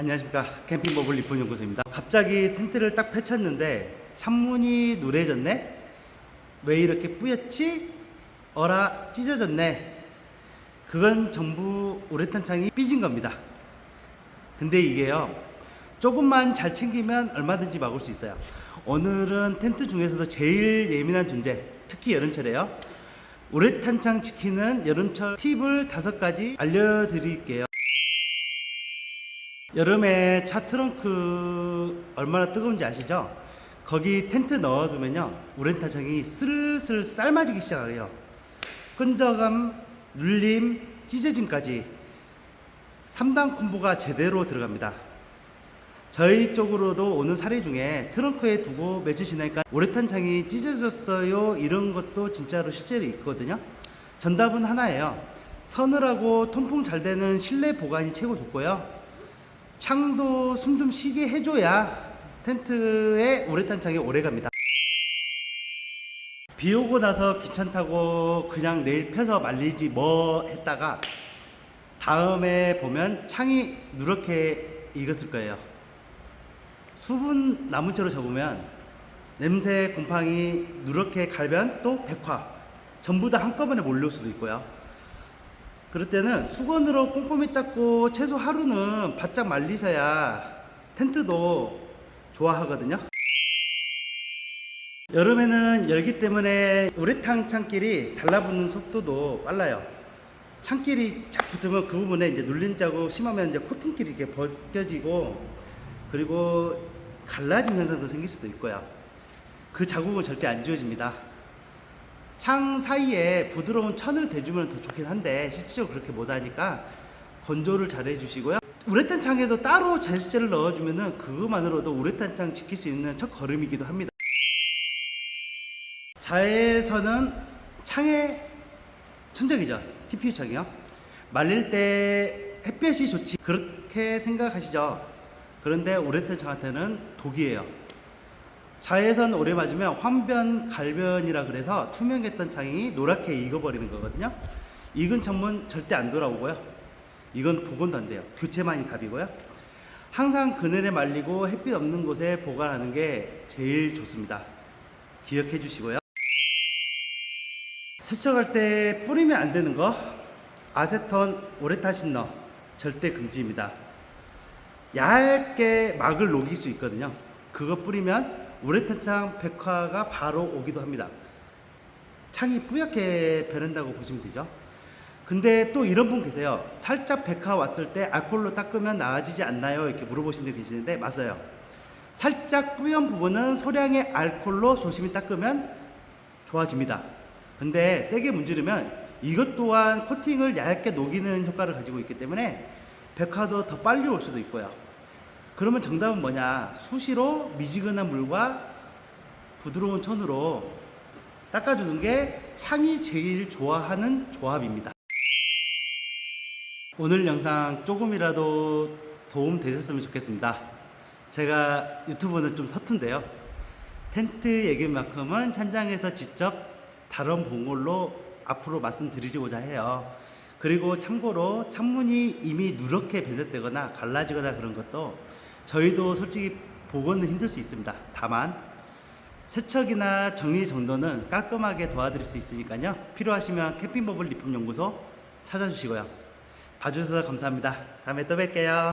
안녕하십니까 캠핑 버블 리폰 연구소입니다. 갑자기 텐트를 딱 펼쳤는데 창문이 누래졌네. 왜 이렇게 뿌옇지? 어라 찢어졌네. 그건 전부 우레탄 창이 삐진 겁니다. 근데 이게요 조금만 잘 챙기면 얼마든지 막을 수 있어요. 오늘은 텐트 중에서도 제일 예민한 존재, 특히 여름철에요. 우레탄 창 지키는 여름철 팁을 다섯 가지 알려드릴게요. 여름에 차 트렁크 얼마나 뜨거운지 아시죠? 거기 텐트 넣어두면요 우레탄창이 슬슬 삶아지기 시작해요. 끈적함, 눌림, 찢어짐까지 3단 콤보가 제대로 들어갑니다. 저희 쪽으로도 오는 사례 중에 트렁크에 두고 며칠 지나니까 우레탄 창이 찢어졌어요 이런 것도 진짜로 실제로 있거든요. 정답은 하나예요. 서늘하고 통풍 잘 되는 실내 보관이 최고 좋고요. 창도 숨 좀 쉬게 해줘야 텐트에 우레탄 창이 오래 갑니다. 비 오고 나서 귀찮다고 그냥 내일 펴서 말리지 뭐 했다가 다음에 보면 창이 누렇게 익었을 거예요. 수분 남은 채로 접으면 냄새 곰팡이 누렇게 갈면 또 백화 전부 다 한꺼번에 몰려올 수도 있고요. 그럴 때는 수건으로 꼼꼼히 닦고 최소 하루는 바짝 말리셔야 텐트도 좋아하거든요. 여름에는 열기 때문에 우레탄 창끼리 달라붙는 속도도 빨라요. 창끼리 쫙 붙으면 그 부분에 이제 눌린 자국 심하면 이제 코팅끼리 이렇게 벗겨지고 그리고 갈라진 현상도 생길 수도 있고요. 그 자국은 절대 안 지워집니다. 창 사이에 부드러운 천을 대주면 더 좋긴 한데 실질적으로 그렇게 못하니까 건조를 잘 해주시고요. 우레탄 창에도 따로 제습제를 넣어주면은 그것만으로도 우레탄 창 지킬 수 있는 첫 걸음이기도 합니다. 자외선은 창의 천적이죠. TPU 창이요. 말릴 때 햇볕이 좋지 그렇게 생각하시죠. 그런데 우레탄 창한테는 독이에요. 자외선 오래 맞으면 환변, 갈변이라 그래서 투명했던 창이 노랗게 익어버리는 거거든요. 익은 창문 절대 안 돌아오고요. 이건 복원도 안 돼요. 교체만이 답이고요. 항상 그늘에 말리고 햇빛 없는 곳에 보관하는 게 제일 좋습니다. 기억해 주시고요. 세척할 때 뿌리면 안 되는 거 아세톤 오레타신너 절대 금지입니다. 얇게 막을 녹일 수 있거든요. 그거 뿌리면 우레탄창 백화가 바로 오기도 합니다. 창이 뿌옇게 변한다고 보시면 되죠. 근데 또 이런 분 계세요. 살짝 백화 왔을 때 알콜로 닦으면 나아지지 않나요? 이렇게 물어보시는 분 계시는데 맞아요. 살짝 뿌연 부분은 소량의 알콜로 조심히 닦으면 좋아집니다. 근데 세게 문지르면 이것 또한 코팅을 얇게 녹이는 효과를 가지고 있기 때문에 백화도 더 빨리 올 수도 있고요. 그러면 정답은 뭐냐? 수시로 미지근한 물과 부드러운 천으로 닦아주는 게 창이 제일 좋아하는 조합입니다. 오늘 영상 조금이라도 도움 되셨으면 좋겠습니다. 제가 유튜브는 좀 서툰데요. 텐트 얘기만큼은 현장에서 직접 다뤄본 걸로 앞으로 말씀드리고자 해요. 그리고 참고로 창문이 이미 누렇게 배색되거나 갈라지거나 그런 것도 저희도 솔직히 보고는 힘들 수 있습니다. 다만 세척이나 정리 정도는 깔끔하게 도와드릴 수 있으니까요. 필요하시면 캠핑버블 리폼연구소 찾아주시고요. 봐주셔서 감사합니다. 다음에 또 뵐게요.